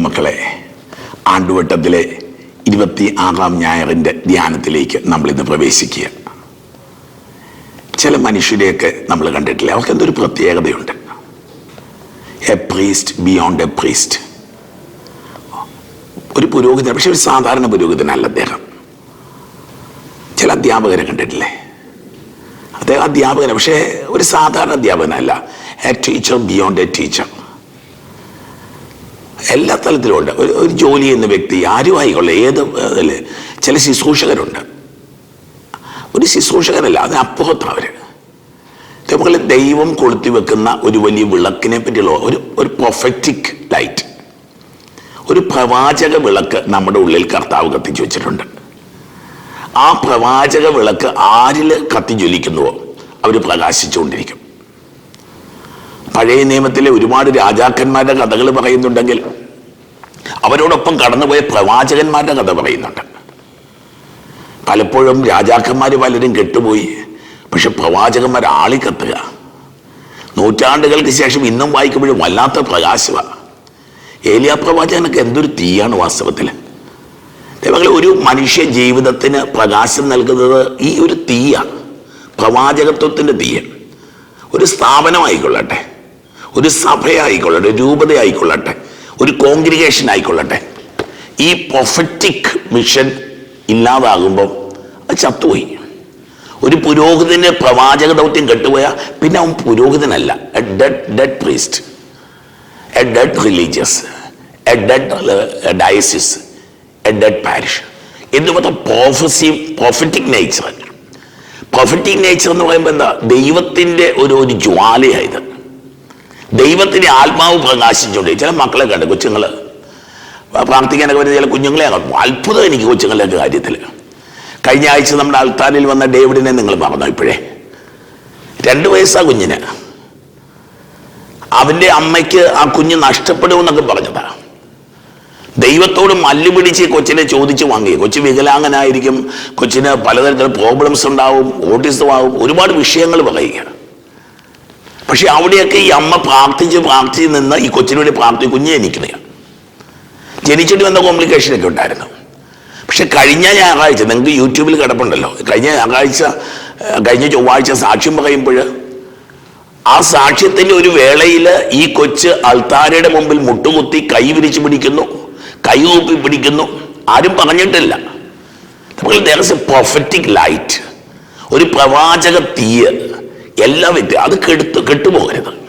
ദൈവമക്കളെ ആണ്ടുവട്ടത്തിലെ ഇരുപത്തി ആറാം ഞായറിന്റെ ധ്യാനത്തിലേക്ക് നമ്മൾ ഇന്ന് പ്രവേശിക്കുക. ചില മനുഷ്യരെയൊക്കെ നമ്മൾ കണ്ടിട്ടില്ല? അവർക്ക് എന്തൊരു പ്രത്യേകതയുണ്ട്? A priest beyond a priest ഒരു പുരോഹിതൻ പക്ഷെ ഒരു സാധാരണ പുരോഹിതനല്ല അദ്ദേഹം. ചില അധ്യാപകരെ കണ്ടിട്ടില്ലേ? അദ്ദേഹം അധ്യാപകനെ പക്ഷേ ഒരു സാധാരണ അധ്യാപകനല്ല. A teacher beyond a teacher എല്ലാ തലത്തിലും ഉണ്ട്. ഒരു ഒരു ജോലി ചെയ്യുന്ന വ്യക്തി ആരും ആയിക്കൊള്ളെ ഏത് അതിൽ ചില ശുശ്രൂഷകരുണ്ട്. ഒരു ശുശ്രൂഷകരല്ല അത് അപ്പുറത്താണ് അവർ അതേപോലെ ദൈവം കൊളുത്തി വെക്കുന്ന ഒരു വലിയ വിളക്കിനെ പറ്റിയുള്ള ഒരു ഒരു പ്രൊഫറ്റിക് ലൈറ്റ് ഒരു പ്രവാചക വിളക്ക് നമ്മുടെ ഉള്ളിൽ കർത്താവ് കത്തിച്ചു വെച്ചിട്ടുണ്ട്. ആ പ്രവാചക വിളക്ക് ആരിൽ കത്തിജ്വലിക്കുന്നുവോ? അവർ പ്രകാശിച്ചുകൊണ്ടിരിക്കും. പഴയ നിയമത്തിലെ ഒരുപാട് രാജാക്കന്മാരുടെ കഥകൾ പറയുന്നുണ്ടെങ്കിൽ അവരോടൊപ്പം കടന്നുപോയ പ്രവാചകന്മാരുടെ കഥ പറയുന്നുണ്ട്. പലപ്പോഴും രാജാക്കന്മാർ പലരും കെട്ടുപോയി പക്ഷെ പ്രവാചകന്മാർ ആളിക്കത്തുക. കത്തുക നൂറ്റാണ്ടുകൾക്ക് ശേഷം ഇന്നും വായിക്കുമ്പോഴും വല്ലാത്ത പ്രകാശമാണ് ഏലിയ പ്രവാചകനൊക്കെ എന്തൊരു തീയാണ് വാസ്തവത്തിൽ ദൈവങ്ങളെ ഒരു മനുഷ്യ ജീവിതത്തിന് പ്രകാശം നൽകുന്നത് ഈ ഒരു തീയാണ്. പ്രവാചകത്വത്തിന്റെ തീയ ഒരു സ്ഥാപനമായിക്കൊള്ളട്ടെ ഒരു സഭയായിക്കൊള്ളട്ടെ രൂപതയായിക്കൊള്ളട്ടെ. ഒരു കോൺഗ്രിഗേഷൻ ആയിക്കൊള്ളട്ടെ. ഈ പ്രൊഫറ്റിക് മിഷൻ ഇല്ലാതാകുമ്പം അത് ചത്തുപോയി. ഒരു പുരോഹിതന് പ്രവാചക ദൗത്യം കെട്ടുപോയാൽ പിന്നെ അവൻ പുരോഹിതനല്ല. A dead dead priest a dead religious a dead diocese a dead parish എന്ന് prophecy prophetic nature prophetic nature എന്ന് പറയുമ്പോൾ എന്താ? ദൈവത്തിന്റെ ഒരു ഒരു ജ്വാലയായത് ദൈവത്തിന്റെ ആത്മാവ് പ്രകാശിച്ചുകൊണ്ട് ചില മക്കളെ കണ്ട് കൊച്ചുങ്ങൾ പ്രാർത്ഥിക്കാനൊക്കെ വരുന്ന ചില കുഞ്ഞുങ്ങളെ. അത്ഭുതം എനിക്ക് കൊച്ചുങ്ങളുടെ കാര്യത്തിൽ കഴിഞ്ഞ ആഴ്ച നമ്മുടെ അൽത്താനിൽ വന്ന ഡേവിഡിനെ നിങ്ങൾ മറന്നു ഇപ്പോഴേ? രണ്ട് വയസ്സാ കുഞ്ഞിന്. അവന്റെ അമ്മയ്ക്ക് ആ കുഞ്ഞ് നഷ്ടപ്പെടുമെന്നൊക്കെ പറഞ്ഞതാ. ദൈവത്തോട് മല്ലുപിടിച്ച് കൊച്ചിനെ ചോദിച്ച് വാങ്ങി കൊച്ചു വികലാംഗനായിരിക്കും. കൊച്ചിന് പലതരത്തിലുള്ള പ്രോബ്ലംസ് ഉണ്ടാവും ഓട്ടിസം ആവും ഒരുപാട് വിഷയങ്ങൾ പറയുക പക്ഷെ അവിടെയൊക്കെ ഈ അമ്മ പ്രാർത്ഥിച്ച് പ്രാർത്ഥിച്ച് നിന്ന് ഈ കൊച്ചിന് വേണ്ടി പ്രാർത്ഥി കുഞ്ഞ് ജനിക്കുന്നതാണ് ജനിച്ചിട്ട് വന്ന കോംപ്ലിക്കേഷനൊക്കെ ഉണ്ടായിരുന്നു. പക്ഷെ കഴിഞ്ഞ ഞായറാഴ്ച നിങ്ങൾക്ക് യൂട്യൂബിൽ കിടപ്പുണ്ടല്ലോ. കഴിഞ്ഞ ഞായറാഴ്ച കഴിഞ്ഞ ചൊവ്വാഴ്ച സാക്ഷ്യം പറയുമ്പോൾ ആ സാക്ഷ്യത്തിന്റെ ഒരു വേളയിൽ ഈ കൊച്ച് അൾത്താരയുടെ മുമ്പിൽ മുട്ടുകുത്തി കൈ വിരിച്ചു പിടിക്കുന്നു കൈ കൂപ്പി പിടിക്കുന്നു. ആരും പറഞ്ഞിട്ടില്ല. പ്രൊഫറ്റിക് ലൈറ്റ് ഒരു പ്രവാചക തീയ്. എല്ലാ വ്യക്തി അത് കെടുത്ത് കെട്ടുപോകരുത്.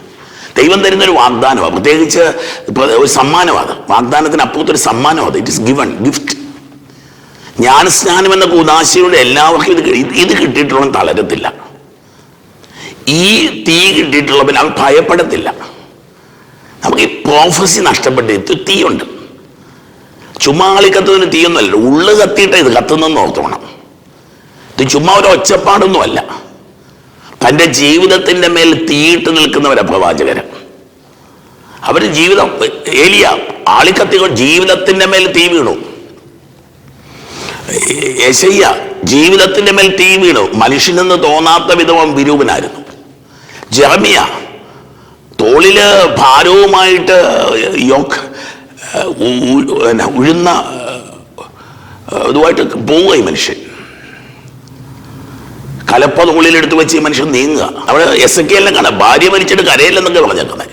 ദൈവം തരുന്ന ഒരു വാഗ്ദാനമാണ്. പ്രത്യേകിച്ച് ഒരു സമ്മാനമാണ്. വാഗ്ദാനത്തിന് അപ്പുറത്തൊരു സമ്മാനമാണ്. ഇറ്റ് ഇസ് ഗിവൺ ഗിഫ്റ്റ് ജ്ഞാനസ്നാനം എന്ന കൂതാശയുടെ എല്ലാവർക്കും ഇത് ഇത് കിട്ടിയിട്ടുള്ള തളരത്തില്ല. ഈ തീ കിട്ടിയിട്ടുള്ളവൻ അവൻ ഭയപ്പെടത്തില്ല. നമുക്ക് ഈ പ്രോഫസി നഷ്ടപ്പെട്ട് തീയുണ്ട്. ചുമ്മാ ആളി കത്തുന്നതിന് തീയൊന്നുമല്ല. ഉള്ളു കത്തിയിട്ട് ഇത് കത്തുന്നെന്ന് ഓർത്തോണം. ഇത് ചുമ്മാ ഒരു ഒച്ചപ്പാടൊന്നുമല്ല. തന്റെ ജീവിതത്തിന്റെ മേൽ തീയിട്ട് നിൽക്കുന്നവരാണ് പ്രവാചകർ അവർ ജീവിതം ഏലിയ ആളിക്കത്തികൾ ജീവിതത്തിന്റെ മേൽ തീ വീണു. യശയ്യ ജീവിതത്തിന്റെ മേൽ തീ വീണു. മനുഷ്യനെന്ന് തോന്നാത്ത വിധവും വിരൂപനായിരുന്നു. ജെറമിയ തോളിൽ ഭാരവുമായിട്ട് എന്നാ, ഉഴുന്ന ഇതുമായിട്ട് പോവുക മനുഷ്യൻ. കലപ്പ തോളിലെടുത്ത് വെച്ച് ഈ മനുഷ്യൻ നീങ്ങുക. അവിടെ എസ് എ കെ എല്ലാം കാണാം. ഭാര്യ മരിച്ചിട്ട് കരയില്ലെന്നൊക്കെ പറഞ്ഞേക്കുന്നത്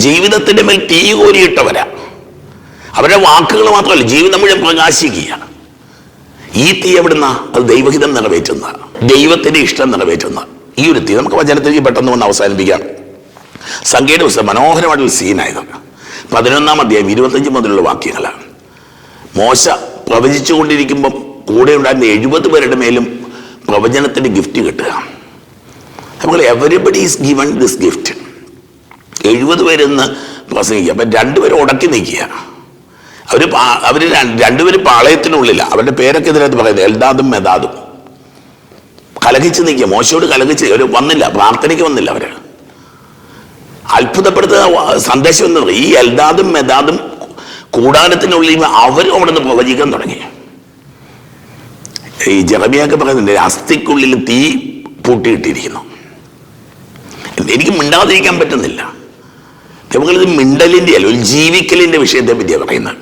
ജീവിതത്തിന്റെ മേൽ തീ കോരിയിട്ടവരാ. അവരുടെ വാക്കുകൾ മാത്രമല്ല ജീവിതം മുഴുവൻ പ്രകാശിക്കുകയാണ് ഈ തീ എവിടുന്ന? അത് ദൈവഹിതം നിറവേറ്റുന്ന ദൈവത്തിന്റെ ഇഷ്ടം നിറവേറ്റുന്ന. ഈ ഒരു തീ നമുക്ക് വചനത്തിൽ പെട്ടെന്ന് വന്ന് അവസാനിപ്പിക്കാം. സംഗീത പുസ്തകം മനോഹരമായിട്ടൊരു സീനായത് പതിനൊന്നാം അധ്യായം ഇരുപത്തഞ്ച് മുതലുള്ള വാക്യങ്ങളാണ്. മോശ പ്രവചിച്ചുകൊണ്ടിരിക്കുമ്പം കൂടെ ഉണ്ടായിരുന്ന എഴുപത് പേരുടെ മേലും പ്രവചനത്തിന്റെ ഗിഫ്റ്റ് കിട്ടുക. നമ്മൾ everybody is given this gift എഴുപത് പേരെന്ന് പ്രസംഗിക്കുക. അപ്പം രണ്ടുപേരും ഉടക്കി നിൽക്കുക. അവർ അവർ രണ്ടുപേരും പാളയത്തിനുള്ളില്ല അവരുടെ പേരൊക്കെ ഇതിനകത്ത് പറയുന്നത് എൽദാദും മെദാദും. കലഹിച്ച് നിൽക്കുക. മോശയോട് കലഹിച്ച് അവർ വന്നില്ല. പ്രാർത്ഥനയ്ക്ക് വന്നില്ല അവർ അത്ഭുതപ്പെടുത്തുന്ന സന്ദേശം എന്ന് ഈ എൽദാദും മെദാദും കൂടാരത്തിനുള്ളിൽ അവരും അവിടെ നിന്ന് പ്രവചിക്കാൻ തുടങ്ങി. ഈ ജറമിയൊക്കെ പറയുന്നുണ്ട് അസ്ഥിക്കുള്ളിൽ തീ പൂട്ടിയിട്ടിരിക്കുന്നു. എനിക്ക് മിണ്ടാതിരിക്കാൻ പറ്റുന്നില്ല. ദൈവങ്ങളിത് മിണ്ടലിന്റെ അല്ല ഒരു ജീവിക്കലിന്റെ വിഷയത്തെ പറ്റിയാണ് പറയുന്നത്.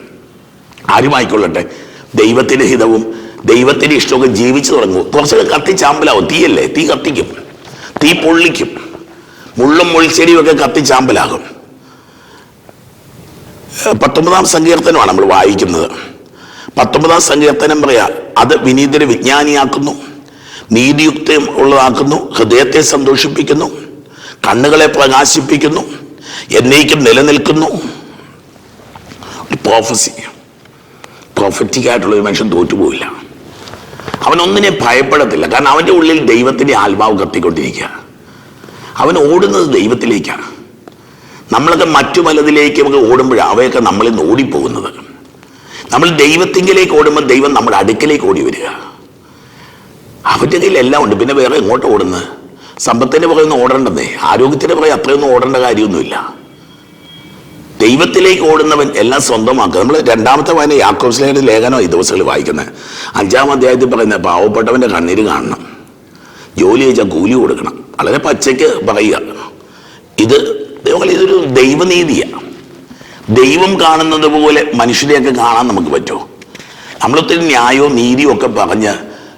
ആരുമായിക്കൊള്ളട്ടെ? ദൈവത്തിന്റെ ഹിതവും ദൈവത്തിന്റെ ഇഷ്ടമൊക്കെ ജീവിച്ചു തുടങ്ങും. കുറച്ചൊക്കെ കത്തിച്ചാമ്പലാവും തീയല്ലേ? തീ കത്തിക്കും. തീ പൊള്ളിക്കും. മുള്ളും മുൾച്ചെടിയും ഒക്കെ കത്തിച്ചാമ്പലാകും പത്തൊമ്പതാം സങ്കീർത്തനമാണ് നമ്മൾ വായിക്കുന്നത്. പത്തൊമ്പതാം സങ്കീർത്തനം പറയാ അത് വിനീതരെ വിജ്ഞാനിയാക്കുന്നു നീതിയുക്തം ഉള്ളതാക്കുന്നു ഹൃദയത്തെ സന്തോഷിപ്പിക്കുന്നു കണ്ണുകളെ പ്രകാശിപ്പിക്കുന്നു എന്നേക്കും നിലനിൽക്കുന്നു. പ്രോഫസി പ്രോഫറ്റിക് ആയിട്ടുള്ള ഒരു മനുഷ്യൻ തോറ്റുപോയില്ല അവനൊന്നിനെ ഭയപ്പെടത്തില്ല. കാരണം അവന്റെ ഉള്ളിൽ ദൈവത്തിന്റെ ആത്മാവ് കത്തിക്കൊണ്ടിരിക്കുക. അവൻ ഓടുന്നത് ദൈവത്തിലേക്കാണ്. നമ്മളൊക്കെ മറ്റു പലതിലേക്ക് ഓടുമ്പോഴാണ് അവയൊക്കെ നമ്മളിൽ നിന്ന് ഓടിപ്പോകുന്നത്. നമ്മൾ ദൈവത്തിങ്കിലേക്ക് ഓടുമ്പോൾ ദൈവം നമ്മുടെ അടുക്കിലേക്ക് ഓടി വരിക. അവന്റെ കയ്യിൽ എല്ലാം ഉണ്ട്. പിന്നെ വേറെ എങ്ങോട്ട് ഓടുന്നത്? സമ്പത്തിന്റെ പുറകെ ഒന്നും ഓടേണ്ടതേ? ആരോഗ്യത്തിന്റെ പുറകെ അത്രയൊന്നും ഓടേണ്ട കാര്യമൊന്നുമില്ല. ദൈവത്തിലേക്ക് ഓടുന്നവൻ എല്ലാം സ്വന്തമാക്കുക. നമ്മൾ രണ്ടാമത്തെ വായന യാക്കോസ്ലേയുടെ ലേഖനം ഈ ദിവസങ്ങളിൽ വായിക്കുന്നത്. അഞ്ചാം അധ്യായത്തിൽ പറയുന്നത് പാവപ്പെട്ടവന്റെ കണ്ണീര് കാണണം. ജോലി ചെയ്താൽ കൂലി കൊടുക്കണം. വളരെ പച്ചയ്ക്ക് പറയുക. ഇത് ഇതൊരു ദൈവനീതിയാണ് ദൈവം കാണുന്നത് പോലെ മനുഷ്യരെയൊക്കെ കാണാൻ നമുക്ക് പറ്റുമോ? നമ്മളൊത്തിരി ന്യായവും നീതിയും ഒക്കെ പറഞ്ഞ്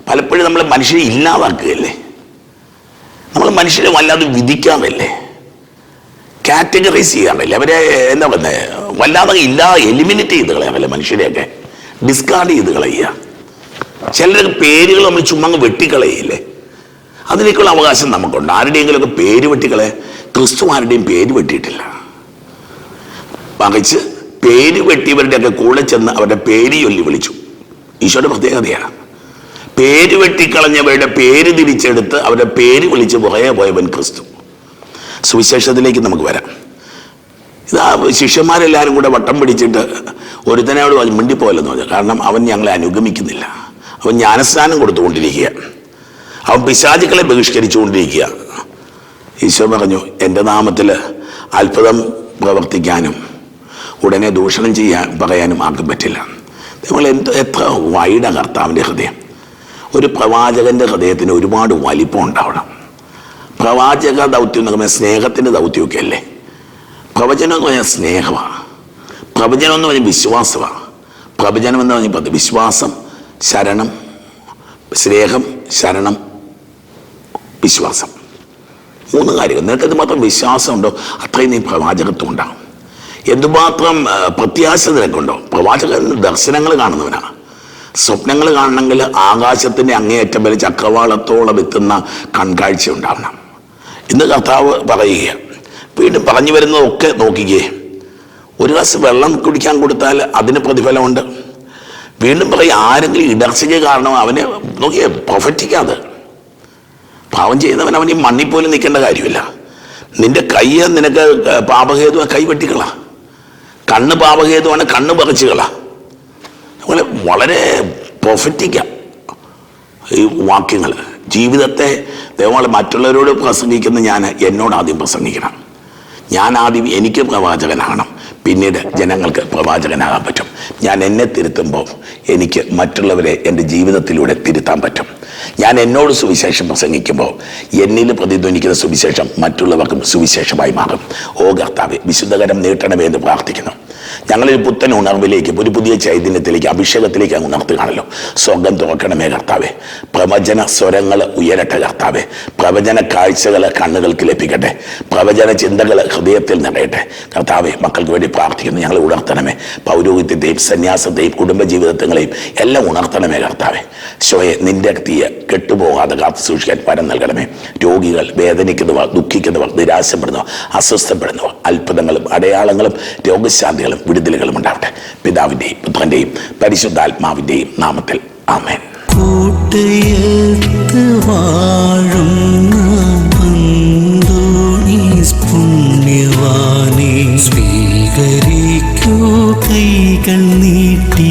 പലപ്പോഴും നമ്മൾ മനുഷ്യരെ ഇല്ലാതാക്കുകയല്ലേ? നമ്മൾ മനുഷ്യരെ വല്ലാതെ വിധിക്കാറില്ലേ? കാറ്റഗറൈസ് ചെയ്യാറില്ല? അവരെ എന്താ പറയുന്നത് വല്ലാതെ ഇല്ലാ എലിമിനേറ്റ് ചെയ്ത് കളയാമല്ലേ മനുഷ്യരെയൊക്കെ. ഡിസ്കാർഡ് ചെയ്ത് കളയുക. ചിലരൊക്കെ പേരുകൾ നമ്മൾ ചുമ്മാ അങ്ങ് വെട്ടിക്കളയില്ലേ അതിനേക്കുള്ള അവകാശം നമുക്കുണ്ട്. ആരുടെയെങ്കിലുമൊക്കെ പേര് വെട്ടിക്കളെ ക്രിസ്തു ആരുടെയും പേര് വെട്ടിയിട്ടില്ല. പകച്ച് പേര് വെട്ടിയവരുടെയൊക്കെ കൂടെ ചെന്ന് അവരുടെ പേര് ചൊല്ലി വിളിച്ചു. ഈശോയുടെ പ്രത്യേകതയാണ് പേര് വെട്ടിക്കളഞ്ഞവരുടെ പേര് തിരിച്ചെടുത്ത് അവരുടെ പേര് വിളിച്ച് പുറകെ പോയവൻ ക്രിസ്തു. സുവിശേഷത്തിലേക്ക് നമുക്ക് വരാം. ഇതാ ശിഷ്യന്മാരെല്ലാവരും കൂടെ വട്ടം പിടിച്ചിട്ട് ഒരുത്തനെ അവിടെ മിണ്ടിപ്പോയല്ലെന്ന് പറഞ്ഞു. കാരണം അവൻ ഞങ്ങളെ അനുഗമിക്കുന്നില്ല. അവൻ ജ്ഞാനസ്നാനം കൊടുത്തുകൊണ്ടിരിക്കുക അവൻ പിശാചുക്കളെ ബഹിഷ്കരിച്ചുകൊണ്ടിരിക്കുക ഈശോ പറഞ്ഞു എന്റെ നാമത്തിൽ അത്ഭുതം പ്രവർത്തിക്കാനും ഉടനെ ദൂഷണം ചെയ്യാൻ പറയാനും ആർക്കും പറ്റില്ല. നിങ്ങൾ എന്ത് എത്ര വൈഡ കർത്താവിന്റെ ഹൃദയം. ഒരു പ്രവാചകന്റെ ഹൃദയത്തിന് ഒരുപാട് വലിപ്പം ഉണ്ടാവണം. പ്രവാചക ദൗത്യം എന്ന് പറയുന്നത് സ്നേഹത്തിന്റെ ദൗത്യമൊക്കെ അല്ലേ? പ്രവചനം എന്ന് പറഞ്ഞാൽ സ്നേഹമാണ്. പ്രവചനം എന്ന് പറഞ്ഞാൽ വിശ്വാസമാണ്. പ്രവചനം എന്ന് പറഞ്ഞാൽ വിശ്വാസം ശരണം സ്നേഹം ശരണം വിശ്വാസം. മൂന്ന് കാര്യങ്ങൾ. നിനക്കത് മാത്രം വിശ്വാസമുണ്ടോ? അത്രയും നീ പ്രവാചകത്വം ഉണ്ടാകും എന്തുമാത്രം പ്രത്യാശ നിനക്കുണ്ടോ? പ്രവാചകൻ ദർശനങ്ങൾ കാണുന്നവനാണ്. സ്വപ്നങ്ങൾ കാണണമെങ്കിൽ ആകാശത്തിന്റെ അങ്ങേയറ്റം വരെ ചക്രവാളത്തോളം എത്തുന്ന കൺകാഴ്ച ഉണ്ടാവണം. ഇന്ന് കർത്താവ് പറയുക വീണ്ടും പറഞ്ഞു വരുന്നതൊക്കെ നോക്കിക്കേ. ഒരു ഗ്ലാസ് വെള്ളം കുടിക്കാൻ കൊടുത്താൽ അതിന് പ്രതിഫലമുണ്ട്. വീണ്ടും പറയും ആരെങ്കിലും ഇടർച്ചയ്ക്ക് കാരണം അവനെ നോക്കിയേ പ്രൊഫറ്റിക്കാതെ പാവം ചെയ്യുന്നവൻ അവൻ ഈ മണ്ണിൽ പോലും നിൽക്കേണ്ട കാര്യമില്ല. നിന്റെ കൈ നിനക്ക് പാപഹേതു കൈ വെട്ടിക്കള കണ്ണ് പാപഹേതുവാണ് കണ്ണ് പറിച്ചുകളാണ് അതുപോലെ വളരെ പ്രൊഫറ്റിക്കാം ഈ വാക്യങ്ങൾ. ജീവിതത്തെ ദൈവങ്ങളെ മറ്റുള്ളവരോട് പ്രസംഗിക്കുന്ന ഞാൻ എന്നോട് ആദ്യം പ്രസംഗിക്കണം. ഞാൻ ആദ്യം എനിക്ക് പ്രവാചകനാകണം. പിന്നീട് ജനങ്ങൾക്ക് പ്രവാചകനാകാൻ പറ്റും. ഞാൻ എന്നെ തിരുത്തുമ്പോൾ എനിക്ക് മറ്റുള്ളവരെ എന്റെ ജീവിതത്തിലൂടെ തിരുത്താൻ പറ്റും. ഞാൻ എന്നോട് സുവിശേഷം പ്രസംഗിക്കുമ്പോൾ എന്നിൽ പ്രതിധ്വനിക്കുന്ന സുവിശേഷം മറ്റുള്ളവർക്കും സുവിശേഷമായി മാറും. ഓ കർത്താവ് വിശുദ്ധകരം നീട്ടണമേ എന്ന് പ്രാർത്ഥിക്കുന്നു. ഞങ്ങളൊരു പുത്തൻ ഉണർവിലേക്ക് ഒരു പുതിയ ചൈതന്യത്തിലേക്ക് അഭിഷേകത്തിലേക്ക് അങ്ങ് ഉണർത്തുകയാണല്ലോ. സ്വർഗം തുറക്കണമേ കർത്താവേ. പ്രവചന സ്വരങ്ങൾ ഉയരട്ടെ കർത്താവേ. പ്രവചന കാഴ്ചകൾ കണ്ണുകൾക്ക് ലഭിക്കട്ടെ. പ്രവചന ചിന്തകൾ ഹൃദയത്തിൽ നിറയട്ടെ. കർത്താവേ മക്കൾക്ക് വേണ്ടി പ്രാർത്ഥിക്കുന്നു. ഞങ്ങൾ ഉണർത്തണമേ. പൗരോഹിത്യത്തെയും സന്യാസത്തെയും കുടുംബജീവിതത്തെയും എല്ലാം ഉണർത്തണമേ കർത്താവേ. ശോയെ നിന്റെ തീയ കെട്ടുപോകാതെ കാത്തു സൂക്ഷിക്കാൻ വരം നൽകണമേ. രോഗികൾ വേദനിക്കുന്നവർ ദുഃഖിക്കുന്നവർ നിരാശപ്പെടുന്നവർ അസ്വസ്ഥപ്പെടുന്നവർ അത്ഭുതങ്ങളും അടയാളങ്ങളും രോഗശാന്തികളും വിടുതലുകളും ഉണ്ടാവട്ടെ. പിതാവിന്റെയും പുത്രന്റെയും പരിശുദ്ധാത്മാവിന്റെയും നാമത്തിൽ ആമേൻ. കൂട്ടയത്ത് വാഴുന്ന അന്തോണീസ് പുണ്യവാൻ അനുകരിക്കൂ കൈകൾ നീട്ടി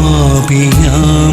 ആപിയാമിൻ